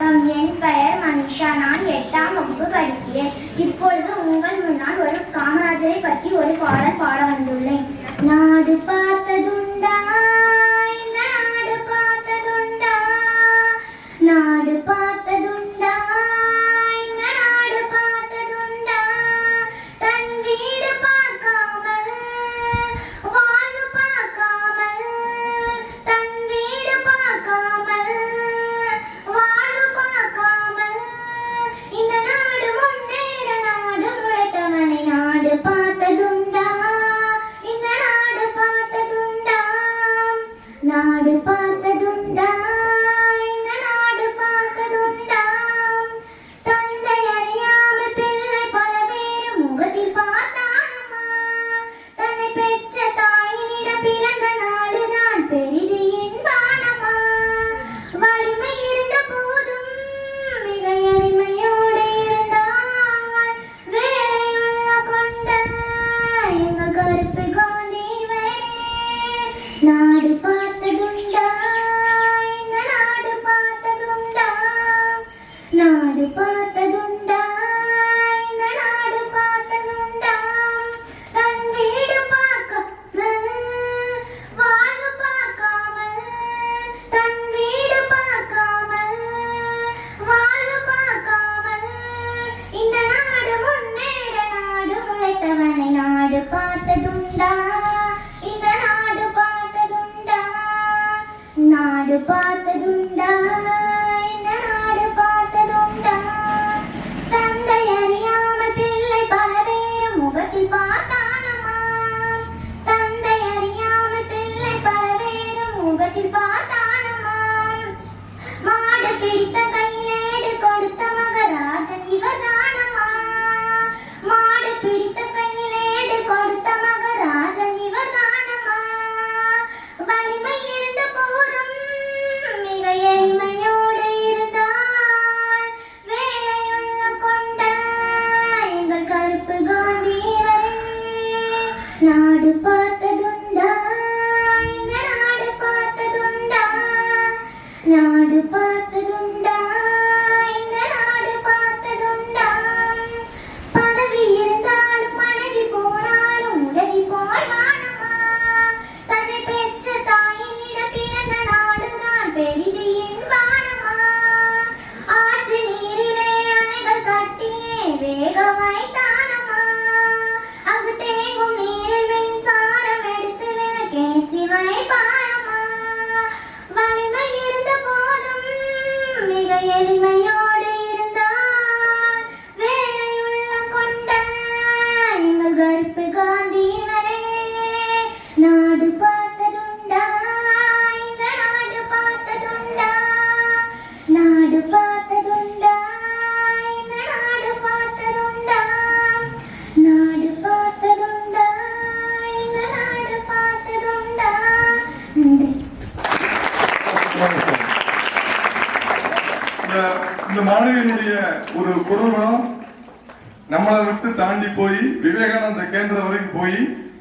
என் பெயர் மனிஷா. நான் எட்டாம் வகுப்பு படிக்கிறேன். இப்பொழுது உங்கள் முன்னால் ஒரு காமராஜரை பற்றி ஒரு பாடல் பாட வந்துள்ளேன். நாடு பார்த்ததுண்டா.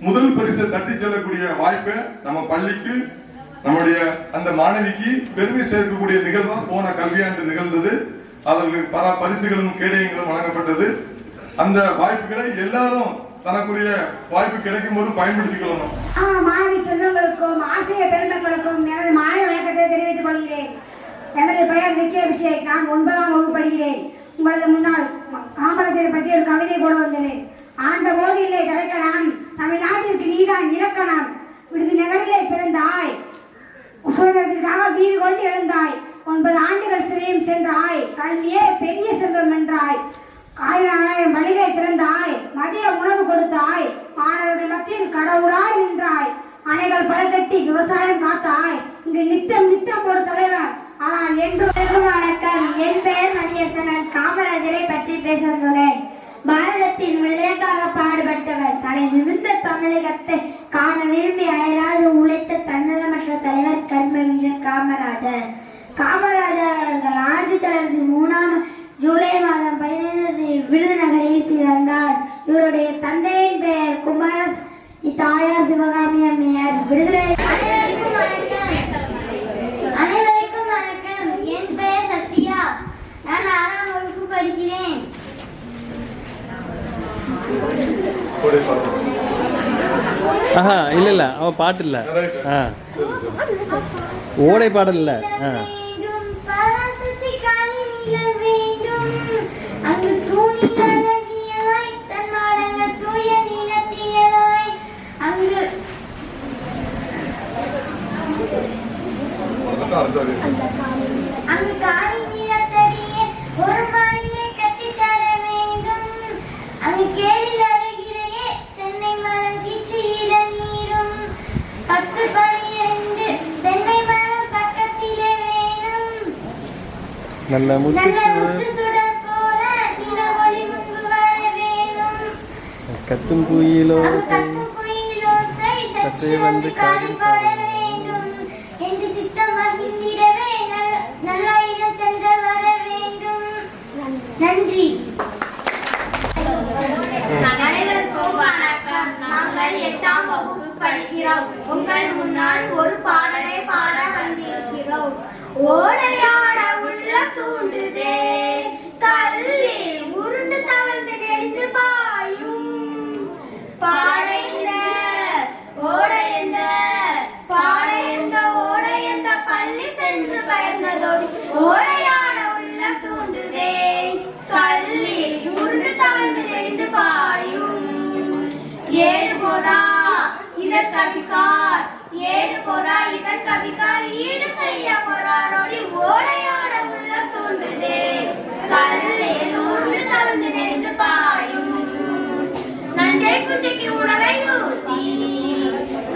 முதல் பரிசை தட்டி செல்லக்கூடிய வாய்ப்பை நம்ம பள்ளிக்கு நம்முடைய அந்த மாணவிக்கு பெருமை சேர்க்கக்கூடிய நிகழ்வா போன கல்வியாண்டு நிகழ்ந்தது. அதற்கு பல பரிசுகளும் கேடயங்களும் வழங்கப்பட்டது. அந்த வாய்ப்புகளை எல்லாரும் தனக்குரிய வாய்ப்பு கிடைக்கும் போது பயன்படுத்திக் கொள்ளணும். மாணவி சொந்தங்களுக்கும் ஆசிரியர் பெருமக்களுக்கும் எனது மாலை வணக்கத்தை தெரிவித்துக் கொள்கிறேன். எனது பெயர் நிக்கிய அபிஷேக். நான் ஒன்பதாம் வகுப்பு படிக்கிறேன். உங்களது முன்னால் காமராஜரை பற்றி ஒரு கவிதை போட வந்தேன். ஆண்ட ஓரிலே தலைக்கணம் தமிழ்நாட்டிற்கு நீதான் இலக்கணம் விடுதி நகரிலே பிறந்தாய். சுதந்திரத்திற்காக வீடு கொண்டு எழுந்தாய். ஒன்பது ஆண்டுகள் சிறையும் சென்றாய். கல்வியே பெரிய செல்வம் என்றாய். ஆயிரம் வழிகளை திறந்தாய். மதிய உணவு கொடுத்தாய். மாணவர்கள் மத்தியில் கடவுளாய் நின்றாய். அணைகள் பல கட்டி விவசாயம் காத்தாய். இங்கு நித்தம் நித்தம் ஒரு தலைவர். ஆனால் என்று வணக்கம். என் பெயர் மணியரசன். காமராஜரை பற்றி பேச வந்துள்ளேன் பாரதத்தின் விடுதலைக்காக பாடுபட்டவர். தலை நிமிர்ந்த தமிழகத்தை காண விரும்பி அயராது உழைத்த தன்னலமற்ற தலைவர் கர்ம வீரர் காமராஜர். காமராஜர் அவர்கள் ஆயிரத்தி தொள்ளாயிரத்தி மூணாம் ஜூலை மாதம் பதினைந்து விருதுநகரில் பிறந்தார். இவருடைய தந்தையின் பெயர் குமார தாயார் சிவகாமி அம்மையார். விடுதலை அனைவருக்கும் வணக்கம் அனைவருக்கும் வணக்கம் என் பெயர் சத்யா ஆஹா இல்லை இல்லை. அவன் பாட்டு இல்லை. ஆ. ஓடை பாடல் இல்லை. ஆ. வேண்டும் நல்ல முத்து கத்தும் குயிலோ சற்று வந்து காதில் நன்றி. அனைவருக்கும் வணக்கம். நாங்கள் எட்டாம் வகுப்பு படிக்கிறோம். உங்கள் முன்னால் ஒரு பாடலை பாட வந்திருக்கிறோம். ஓடையாட இதற் ஏடு போதா இதற் கவிக்கார் ஈடு செய்ய போறாரோடி ஓடையாட உள்ள தூண்டுதே கல்லில் உருண்டு தவந்து நெறிந்து பாயும். நஞ்சை புத்திக்கு உணவை ஊட்டி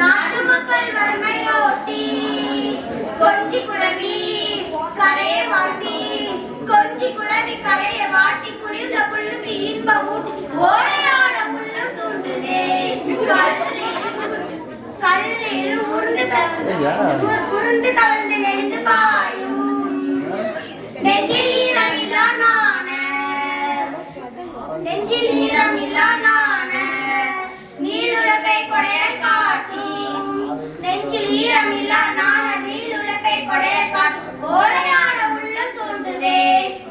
நாட்டு மக்கள் வறுமையோட்டி கொஞ்சி குழவி கரையை வாட்டி கொஞ்சி குழவி கரையை வாட்டி குளிர்ந்த புல்லுக்கு இன்ப ஊட்டி ஓடையாட உள்ளம் தூண்டுதே கல்லில் கல்லில் உருண்டு தவழ்ந்து நெறிந்து பாயும். நெஞ்சில் ஈரமில்லா நாண. நெஞ்சில் ஈரமில்லா நாண. நீளுலப்பை கொடைய காட்டி. நெஞ்சில் ஈரமில்லா நாண நீளுலப்பை கொடைய காட்டி. ஓடையாட உள்ளம் தோன்றுதே.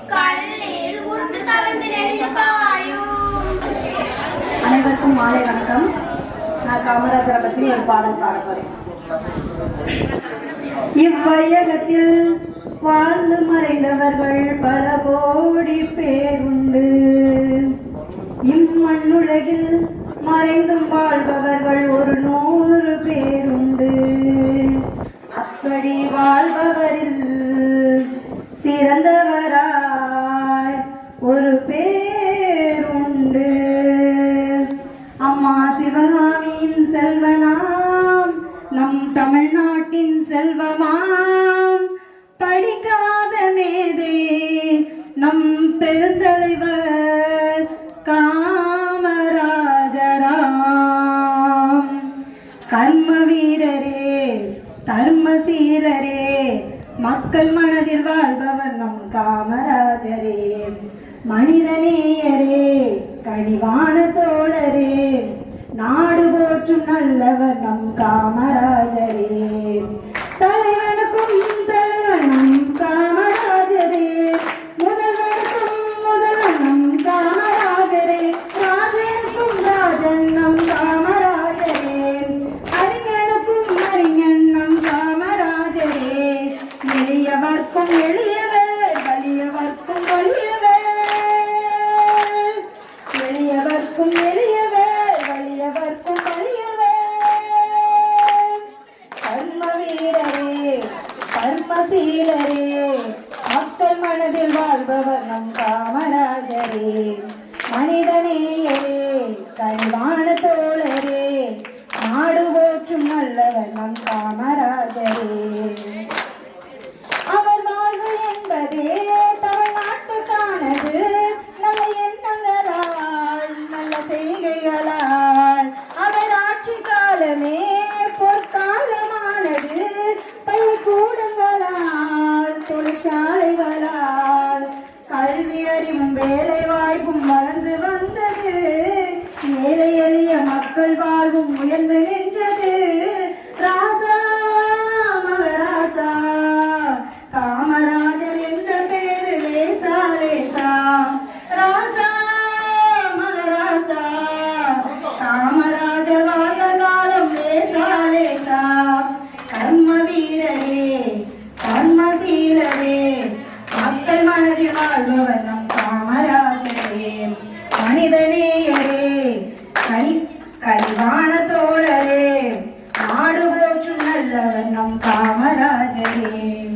கல்லில் உருண்டு தவழ்ந்து நெறிந்து பாயும். அனைவருக்கும் மாலை வணக்கம். நான் காமராஜரை பற்றி ஒரு பாடல் பாட போறேன். இவ்வையகத்தில் வாழ்ந்து மறைந்தவர்கள் பல கோடி பேருண்டு இம்மண்ணுலகில் மறைந்தும் வாழ்பவர்கள் ஒரு நூறு பேருண்டு அப்படி வாழ்பவரில் கர்ம வீரரே தர்ம சீரரே மக்கள் மனதில் வாழ்பவர் நம் காமராஜரே. மனிதநேயரே கனிவான தோழரே நாடு போற்றும் நல்லவர் நம் காமராஜரே. தோழரே நாடு போற்றும் நல்லவர் நம் காமராஜரே. மக்கள் வாழ்வும் Hare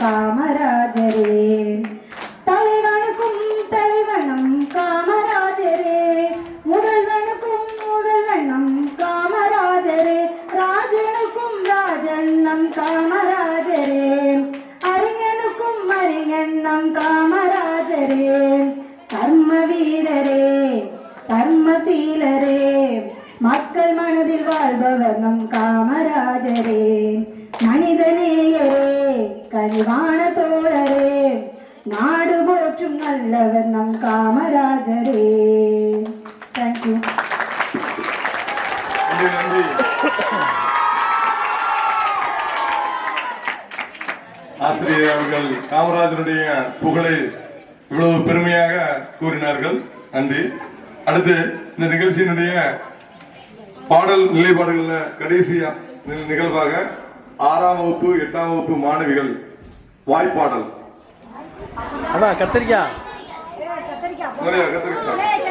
പാമരാജരേ நாடு போற்றும் நல்லவர் நம் காமராஜரே. தேங்க்யூ ஆசிரியர் அவர்கள் காமராஜருடைய புகழை இவ்வளவு பெருமையாக கூறினார்கள். நன்றி. அடுத்து இந்த நிகழ்ச்சியினுடைய பாடல் நிலைப்பாடுகளில் கடைசி நிகழ்வாக ஆறாம் வகுப்பு எட்டாம் வகுப்பு மாணவிகள் வாய்ப்பாடல். அதான் கத்திரிக்காய் கத்திரிக்காய்